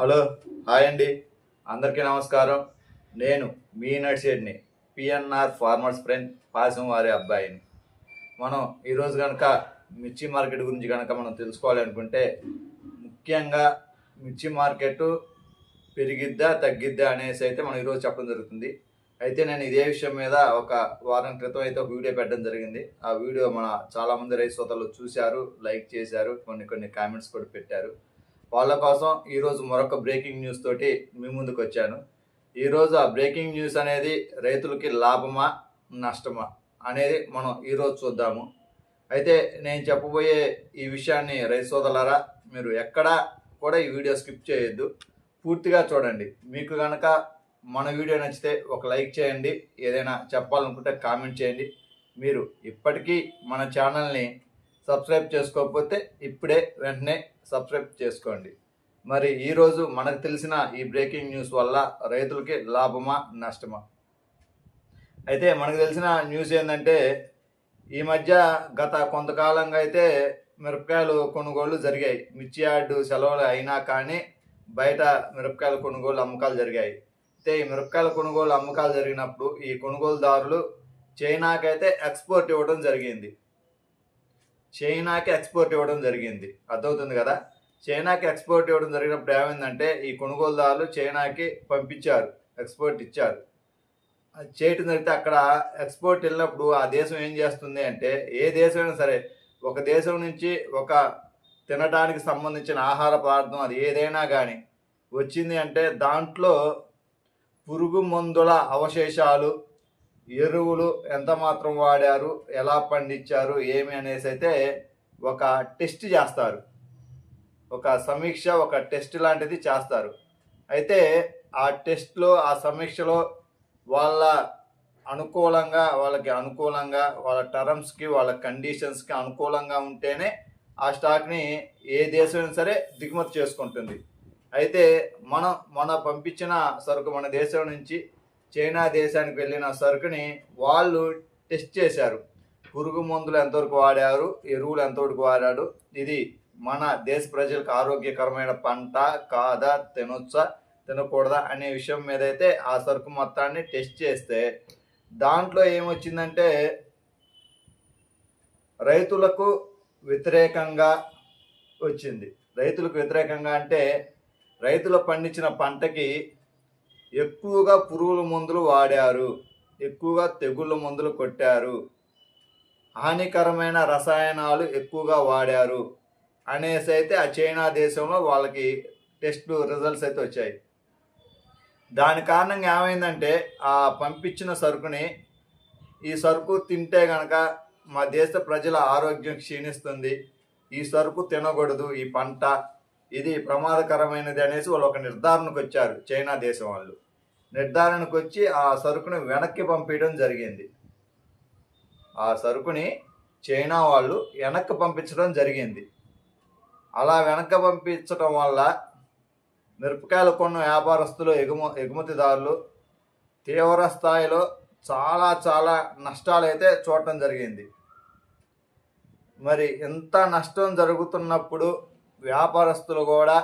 Hello hi అండి. అందరికీ నమస్కారం. నేను మీ నడిచేడిని పిఎన్ఆర్ ఫార్మర్స్ ఫ్రెండ్ పాసం వారి అబ్బాయిని. మనం ఈరోజు కనుక మిర్చి మార్కెట్ గురించి కనుక మనం తెలుసుకోవాలి అనుకుంటే ముఖ్యంగా మిర్చి మార్కెట్ పెరిగిద్దా తగ్గిద్దా అనేసి అయితే మనం ఈరోజు చెప్పడం జరుగుతుంది. అయితే నేను ఇదే విషయం మీద ఒక వారం క్రితం అయితే ఒక వీడియో పెట్టడం జరిగింది. ఆ వీడియో మన చాలామంది రైతు సోదరులు చూశారు లైక్ చేశారు కొన్ని కొన్ని కామెంట్స్ కూడా పెట్టారు. వాళ్ళ కోసం ఈరోజు మరొక బ్రేకింగ్ న్యూస్ తోటి మీ ముందుకు వచ్చాను ఈరోజు ఆ బ్రేకింగ్ న్యూస్ అనేది రైతులకి లాభమా నష్టమా అనేది మనం ఈరోజు చూద్దాము. అయితే నేను చెప్పబోయే ఈ విషయాన్ని రైతు సోదరులారా మీరు ఎక్కడా కూడా ఈ వీడియో స్కిప్ చేయొద్దు. పూర్తిగా చూడండి. మీకు కనుక మన వీడియో నచ్చితే ఒక లైక్ చేయండి. ఏదైనా చెప్పాలనుకుంటే కామెంట్ చేయండి. మీరు ఇప్పటికీ మన ఛానల్ని సబ్స్క్రైబ్ చేసుకోకపోతే ఇప్పుడే వెంటనే సబ్స్క్రైబ్ చేసుకోండి. మరి ఈరోజు మనకు తెలిసిన ఈ బ్రేకింగ్ న్యూస్ వల్ల రైతులకి లాభమా నష్టమా? అయితే మనకు తెలిసిన న్యూస్ ఏంటంటే ఈ మధ్య గత కొంతకాలంగా అయితే మిరపకాయలు కొనుగోళ్ళు జరిగాయి. మిర్చి యార్డు సెలవులు అయినా కానీ బయట మిరపకాయల కొనుగోలు అమ్మకాలు జరిగాయి. అయితే ఈ మిరపకాయల కొనుగోలు అమ్మకాలు జరిగినప్పుడు ఈ కొనుగోలుదారులు చైనాకైతే ఎక్స్పోర్ట్ ఇవ్వడం జరిగింది. చైనాకి ఎక్స్పోర్ట్ ఇవ్వడం జరిగింది. అర్థమవుతుంది కదా? చైనాకి ఎక్స్పోర్ట్ ఇవ్వడం జరిగినప్పుడు ఏమైందంటే ఈ కొనుగోలుదారులు చైనాకి పంపించారు ఎక్స్పోర్ట్ ఇచ్చారు. అది చేయటం జరిగితే అక్కడ ఎక్స్పోర్ట్ వెళ్ళినప్పుడు ఆ దేశం ఏం చేస్తుంది అంటే ఏ దేశమైనా సరే ఒక దేశం నుంచి ఒక తినడానికి సంబంధించిన ఆహార పదార్థం అది ఏదైనా కానీ వచ్చింది అంటే దాంట్లో పురుగు మందుల అవశేషాలు ఎరువులు ఎంత మాత్రం వాడారు ఎలా పండించారు ఏమి అనేసి అయితే ఒక టెస్ట్ చేస్తారు. ఒక సమీక్ష ఒక టెస్ట్ లాంటిది చేస్తారు. అయితే ఆ టెస్ట్లో ఆ సమీక్షలో వాళ్ళ అనుకూలంగా వాళ్ళకి అనుకూలంగా వాళ్ళ టర్మ్స్కి వాళ్ళ కండిషన్స్కి అనుకూలంగా ఉంటేనే ఆ స్టాక్ని ఏ దేశమైనా సరే దిగుమతి చేసుకుంటుంది. అయితే మనం మన పంపించిన సరుకు మన దేశం నుంచి చైనా దేశానికి వెళ్ళిన సరుకుని వాళ్ళు టెస్ట్ చేశారు. పురుగు మందులు ఎంతవరకు వాడారు ఎరువులు ఎంతవరకు వాడాడు ఇది మన దేశ ప్రజలకు ఆరోగ్యకరమైన పంట కాదా తినొచ్చా తినకూడదా అనే విషయం మీద అయితే ఆ సరుకు మొత్తాన్ని టెస్ట్ చేస్తే దాంట్లో ఏమొచ్చిందంటే రైతులకు వ్యతిరేకంగా వచ్చింది. రైతులకు వ్యతిరేకంగా అంటే రైతులు పండించిన పంటకి ఎక్కువగా పురుగుల మందులు వాడారు. ఎక్కువగా తెగుళ్ళ మందులు కొట్టారు. హానికరమైన రసాయనాలు ఎక్కువగా వాడారు. అనేసి అయితే ఆ చైనా దేశంలో వాళ్ళకి టెస్ట్ రిజల్ట్స్ అయితే వచ్చాయి. దాని కారణంగా ఏమైందంటే ఆ పంపించిన సరుకుని ఈ సరుకు తింటే గనక మా దేశ ప్రజల ఆరోగ్యం క్షీణిస్తుంది. ఈ సరుకు తినకూడదు. ఈ పంట ఇది ప్రమాదకరమైనది అనేసి వాళ్ళు ఒక నిర్ధారణకు వచ్చారు చైనా దేశం వాళ్ళు. నిర్ధారణకు వచ్చి ఆ సరుకుని వెనక్కి పంపించడం జరిగింది. ఆ సరుకుని చైనా వాళ్ళు వెనక్కి పంపించడం జరిగింది. అలా వెనక్కి పంపించడం వల్ల మిరపకాయలు కొన్న వ్యాపారస్తులు ఎగుమ ఎగుమతిదారులు తీవ్ర స్థాయిలో చాలా చాలా నష్టాలు అయితే చూడటం జరిగింది. మరి ఎంత నష్టం జరుగుతున్నప్పుడు వ్యాపారస్తులు కూడా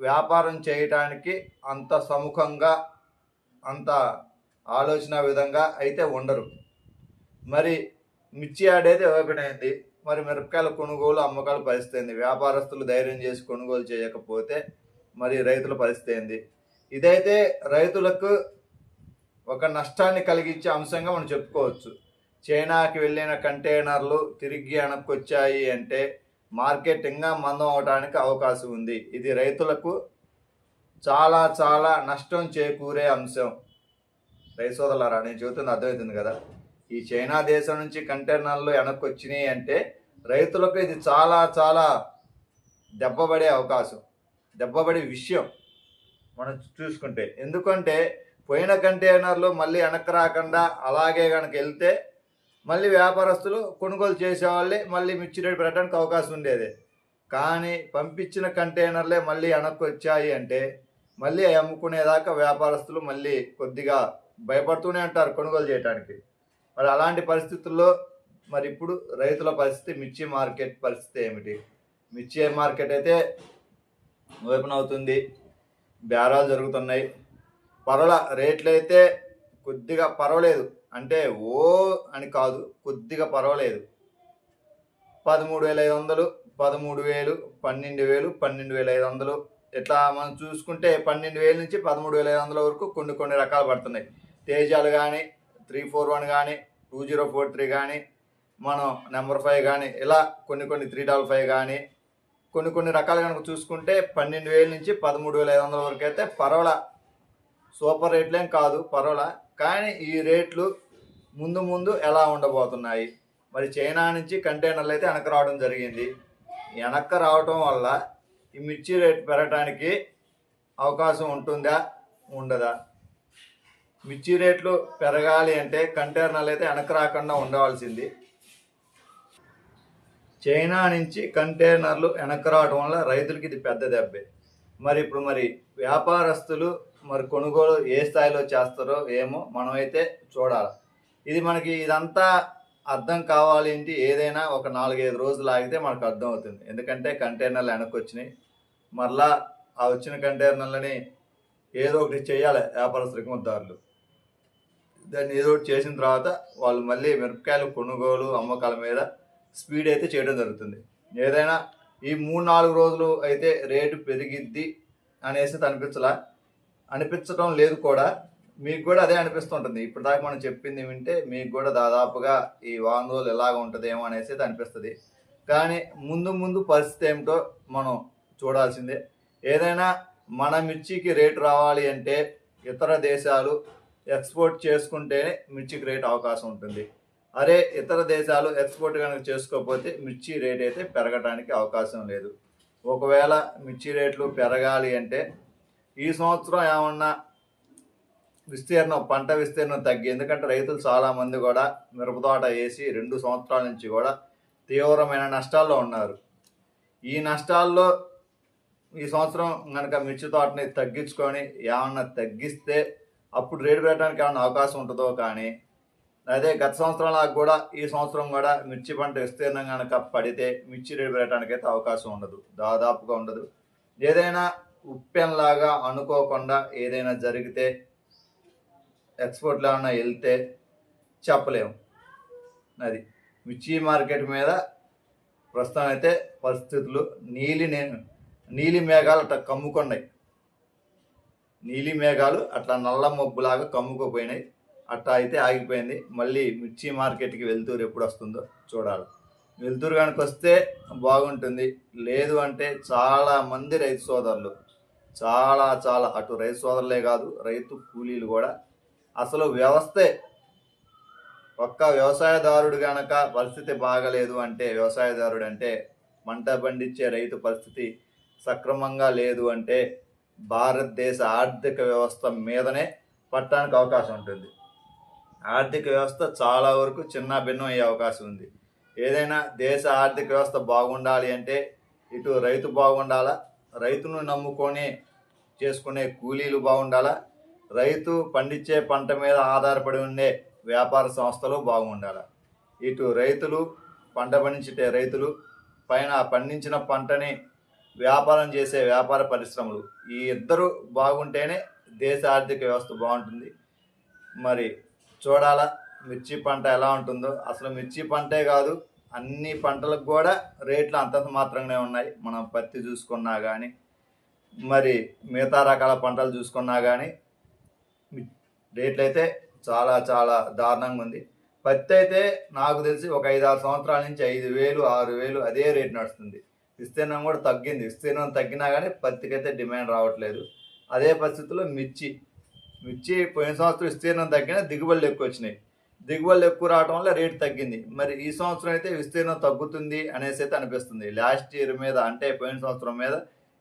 వ్యాపారం చేయటానికి అంత సముఖంగా అంత ఆలోచన విధంగా అయితే ఉండరు. మరి మిర్చి ఆడేది అయితే మరి మిరపకాయల కొనుగోలు అమ్మకాలు పరిస్థితి ఏంది? వ్యాపారస్తులు ధైర్యం చేసి కొనుగోలు చేయకపోతే మరి రైతుల పరిస్థితి ఏంది? ఇదైతే రైతులకు ఒక నష్టాన్ని కలిగించే అంశంగా మనం చెప్పుకోవచ్చు. చైనాకి వెళ్ళిన కంటైనర్లు తిరిగి వెనక్కి వచ్చాయి అంటే మార్కెట్ ఇంకా మందం అవడానికి అవకాశం ఉంది. ఇది రైతులకు చాలా చాలా నష్టం చేకూరే అంశం. రైతు సోదరులారా నేను చెబుతుంది అర్థమవుతుంది కదా? ఈ చైనా దేశం నుంచి కంటైనర్లు వెనక్కి వచ్చినాయి అంటే రైతులకు ఇది చాలా చాలా దెబ్బపడే అవకాశం. దెబ్బపడే విషయం మనం చూసుకుంటే. ఎందుకంటే పోయిన కంటైనర్లు మళ్ళీ వెనక్కి రాకుండా అలాగే కనుక వెళ్తే మళ్ళీ వ్యాపారస్తులు కొనుగోలు చేసేవాళ్ళే మళ్ళీ మిర్చి రేటు పెట్టడానికి అవకాశం ఉండేది. కానీ పంపించిన కంటైనర్లే మళ్ళీ వెనక్కి వచ్చాయి అంటే మళ్ళీ అవి అమ్ముకునేదాకా వ్యాపారస్తులు మళ్ళీ కొద్దిగా భయపడుతూనే ఉంటారు కొనుగోలు చేయడానికి మరి అలాంటి పరిస్థితుల్లో మరి ఇప్పుడు రైతుల పరిస్థితి మిర్చి మార్కెట్ పరిస్థితి ఏమిటి? మిర్చి మార్కెట్ అయితే ఓపెన్ అవుతుంది బేరాలు జరుగుతున్నాయి. పరల రేట్లు అయితే కొద్దిగా పర్వాలేదు. అంటే ఓ అని కాదు కొద్దిగా పర్వాలేదు. పదమూడు వేల ఐదు వందలు పదమూడు వేలు పన్నెండు వేలు పన్నెండు వేల ఐదు వందలు. ఇట్లా మనం చూసుకుంటే పన్నెండు వేల నుంచి పదమూడు వేల ఐదు వందల వరకు కొన్ని కొన్ని రకాలు పడుతున్నాయి. తేజాలు కానీ త్రీ ఫోర్ వన్ కానీ టూ జీరో ఫోర్ త్రీ కానీ మనం నెంబర్ ఫైవ్ కానీ ఇలా కొన్ని కొన్ని త్రీ డబల్ ఫైవ్ కానీ కొన్ని కొన్ని రకాలు కనుక చూసుకుంటే పన్నెండు వేల నుంచి పదమూడు వేల ఐదు వందల వరకు అయితే పర్వాల. సూపర్ రేట్లేం కాదు పర్వాలా. కానీ ఈ రేట్లు ముందు ముందు ఎలా ఉండబోతున్నాయి? మరి చైనా నుంచి కంటైనర్లు అయితే వెనక్కి రావడం జరిగింది. వెనక్కి రావటం వల్ల ఈ మిర్చి రేట్ పెరగడానికి అవకాశం ఉంటుందా? ఉండదా. మిర్చి రేట్లు పెరగాలి అంటే కంటైనర్లు అయితే వెనక్కి రాకుండా ఉండవలసింది. చైనా నుంచి కంటైనర్లు వెనక్కి రావడం వల్ల రైతులకి ఇది పెద్ద దెబ్బే. మరి ఇప్పుడు మరి వ్యాపారస్తులు మరి కొనుగోలు ఏ స్థాయిలో చేస్తారో ఏమో మనమైతే చూడాలి. ఇది మనకి ఇదంతా అర్థం కావాలి ఏంటి ఏదైనా ఒక నాలుగైదు రోజులు ఆగితే మనకు అర్థం అవుతుంది ఎందుకంటే కంటైనర్లు వెనక్కి వచ్చినాయి మరలా ఆ వచ్చిన కంటైనర్లని ఏదో ఒకటి చేయాలి వ్యాపార దిగుమతిదారులు దాన్ని ఏదో ఒకటి చేసిన తర్వాత వాళ్ళు మళ్ళీ మిరపకాయలు కొనుగోలు అమ్మకాల మీద స్పీడ్ అయితే చేయడం జరుగుతుంది. ఏదైనా ఈ మూడు నాలుగు రోజులు అయితే రేటు పెరిగిద్ది అనేసి అనిపించలా. అనిపించడం లేదు కూడా. మీకు కూడా అదే అనిపిస్తుంటుంది. ఇప్పుడు దాకా మనం చెప్పింది వింటే మీకు కూడా దాదాపుగా ఈ వారం రోజులు ఎలాగ ఉంటుందేమో అనేసి అయితే అనిపిస్తుంది. కానీ ముందు ముందు పరిస్థితి ఏమిటో మనం చూడాల్సిందే. ఏదైనా మన మిర్చికి రేటు రావాలి అంటే ఇతర దేశాలు ఎక్స్పోర్ట్ చేసుకుంటేనే మిర్చికి రేట్ అవకాశం ఉంటుంది. అరే ఇతర దేశాలు ఎక్స్పోర్ట్ కనుక చేసుకోకపోతే మిర్చి రేట్ అయితే పెరగడానికి అవకాశం లేదు. ఒకవేళ మిర్చి రేట్లు పెరగాలి అంటే ఈ సంవత్సరం ఏమన్నా విస్తీర్ణం పంట విస్తీర్ణం తగ్గి ఎందుకంటే రైతులు చాలామంది కూడా మిరపతోట వేసి రెండు సంవత్సరాల నుంచి కూడా తీవ్రమైన నష్టాల్లో ఉన్నారు. ఈ నష్టాల్లో ఈ సంవత్సరం కనుక మిర్చి తోటని తగ్గించుకొని ఏమన్నా తగ్గిస్తే అప్పుడు రేటు పెట్టడానికి ఏమన్నా అవకాశం ఉంటుందో కానీ అదే గత సంవత్సరంలా కూడా ఈ సంవత్సరం కూడా మిర్చి పంట విస్తీర్ణం కనుక పడితే మిర్చి రేటు పెట్టడానికి అయితే అవకాశం ఉండదు దాదాపుగా ఉండదు. ఏదైనా ఉప్పెన్లాగా అనుకోకుండా ఏదైనా జరిగితే ఎక్స్పోర్ట్లో ఏమైనా వెళ్తే చెప్పలేము. అది మిర్చి మార్కెట్ మీద ప్రస్తుతం అయితే పరిస్థితులు నీలి నేను నీలి మేఘాలు అట్లా కమ్ముకున్నాయి. నీలి మేఘాలు అట్లా నల్ల మబ్బులాగా కమ్ముకుపోయినాయి. అట్లా అయితే ఆగిపోయింది. మళ్ళీ మిర్చి మార్కెట్కి వెళ్తూరు ఎప్పుడు వస్తుందో చూడాలి. వెళ్తూరు కనుక వస్తే బాగుంటుంది. లేదు అంటే చాలా మంది రైతు సోదరులు చాలా చాలా అటు రైతు సోదరులే కాదు రైతు కూలీలు కూడా. అసలు వ్యవస్థే ఒక్క వ్యవసాయదారుడు గనక పరిస్థితి బాగలేదు అంటే వ్యవసాయదారుడు అంటే పంట పండించే రైతు పరిస్థితి సక్రమంగా లేదు అంటే భారతదేశ ఆర్థిక వ్యవస్థ మీదనే పట్టడానికి అవకాశం ఉంటుంది. ఆర్థిక వ్యవస్థ చాలా వరకు చిన్న భిన్నం అయ్యే అవకాశం ఉంది. ఏదైనా దేశ ఆర్థిక వ్యవస్థ బాగుండాలి అంటే ఇటు రైతు బాగుండాలా? రైతును నమ్ముకొని చేసుకునే కూలీలు బాగుండాలా? రైతు పండించే పంట మీద ఆధారపడి ఉండే వ్యాపార సంస్థలు బాగుండాలి? ఇటు రైతులు పంట పండించే రైతులు పైన పండించిన పంటని వ్యాపారం చేసే వ్యాపార పరిశ్రమలు ఈ ఇద్దరు బాగుంటేనే దేశ ఆర్థిక వ్యవస్థ బాగుంటుంది. మరి చూడాలా మిర్చి పంట ఎలా ఉంటుందో? అసలు మిర్చి పంటే కాదు అన్ని పంటలకు కూడా రేట్లు అంతంత మాత్రంగానే ఉన్నాయి. మనం పత్తి చూసుకున్నా కానీ మరి మిగతా రకాల పంటలు చూసుకున్నా కానీ రేట్లు అయితే చాలా చాలా దారుణంగా ఉంది. పత్తి అయితే నాకు తెలిసి ఒక ఐదు ఆరు సంవత్సరాల నుంచి ఐదు వేలు ఆరు వేలు అదే రేట్ నడుస్తుంది. విస్తీర్ణం కూడా తగ్గింది. విస్తీర్ణం తగ్గినా కానీ పత్తికి అయితే డిమాండ్ రావట్లేదు. అదే పరిస్థితుల్లో మిర్చి. మిర్చి పోయిన సంవత్సరం విస్తీర్ణం తగ్గినా దిగుబడులు ఎక్కువ వచ్చినాయి. దిగుబడులు ఎక్కువ రావడం వల్ల రేటు తగ్గింది. మరి ఈ సంవత్సరం అయితే విస్తీర్ణం తగ్గుతుంది అనేసి అయితే అనిపిస్తుంది. లాస్ట్ ఇయర్ మీద అంటే పోయిన సంవత్సరం మీద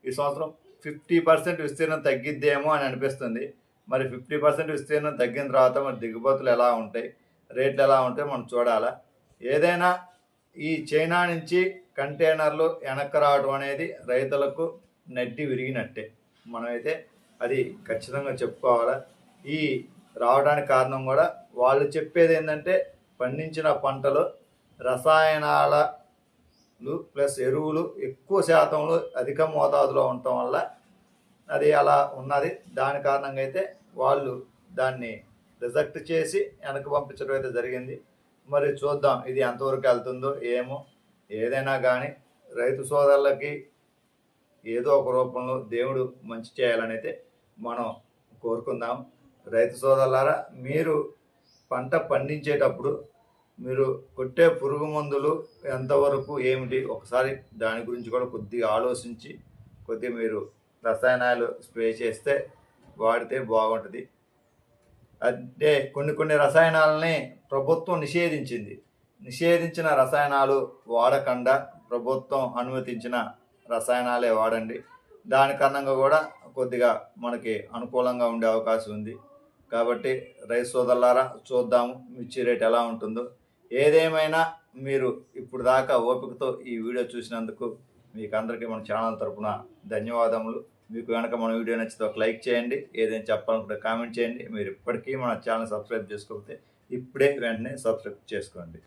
ఈ సంవత్సరం ఫిఫ్టీ పర్సెంట్ విస్తీర్ణం తగ్గిద్దేమో అని అనిపిస్తుంది. మరి ఫిఫ్టీ పర్సెంట్ విస్తీర్ణం తగ్గిన తర్వాత మరి దిగుబతులు ఎలా ఉంటాయి? రేట్లు ఎలా ఉంటాయి? మనం చూడాలా. ఏదైనా ఈ చైనా నుంచి కంటైనర్లు వెనక్కి రావడం అనేది రైతులకు నడ్డి విరిగినట్టే. మనమైతే అది ఖచ్చితంగా చెప్పుకోవాలా. ఈ రావడానికి కారణం కూడా వాళ్ళు చెప్పేది ఏంటంటే పండించిన పంటలు రసాయనాలు ప్లస్ ఎరువులు ఎక్కువ శాతంలో అధిక మోతాదులో ఉండటం వల్ల అది అలా ఉన్నది. దాని కారణంగా అయితే వాళ్ళు దాన్ని రిజెక్ట్ చేసి వెనక్కి పంపించడం అయితే జరిగింది. మరి చూద్దాం ఇది ఎంతవరకు వెళ్తుందో ఏమో. ఏదైనా కానీ రైతు సోదరులకి ఏదో ఒక రూపంలో దేవుడు మంచి చేయాలని అయితే మనం కోరుకుందాం. రైతు సోదరులారా మీరు పంట పండించేటప్పుడు మీరు కొట్టే పురుగు మందులు ఎంతవరకు ఏమిటి? ఒకసారి దాని గురించి కూడా కొద్దిగా ఆలోచించి కొద్దిగా మీరు రసాయనాలు స్ప్రే చేస్తే వాడితే బాగుంటుంది. అంటే కొన్ని కొన్ని రసాయనాలని ప్రభుత్వం నిషేధించింది. నిషేధించిన రసాయనాలు వాడకుండా ప్రభుత్వం అనుమతించిన రసాయనాలే వాడండి. దాని కారణంగా కూడా కొద్దిగా మనకి అనుకూలంగా ఉండే అవకాశం ఉంది. కాబట్టి రైతు సోదరులారా చూద్దాము మిర్చి రేట్ ఎలా ఉంటుందో. ఏదేమైనా మీరు ఇప్పుడు దాకా ఓపికతో ఈ వీడియో చూసినందుకు మీకు అందరికీ మన ఛానల్ తరపున ధన్యవాదములు. మీకు కనుక మన వీడియో నచ్చితే ఒక లైక్ చేయండి ఏదైనా చెప్పాలనుకుంటే కామెంట్ చేయండి. మీరు ఇప్పటికీ మన ఛానల్ సబ్స్క్రైబ్ చేసుకోకపోతే ఇప్పుడే వెంటనే సబ్స్క్రైబ్ చేసుకోండి.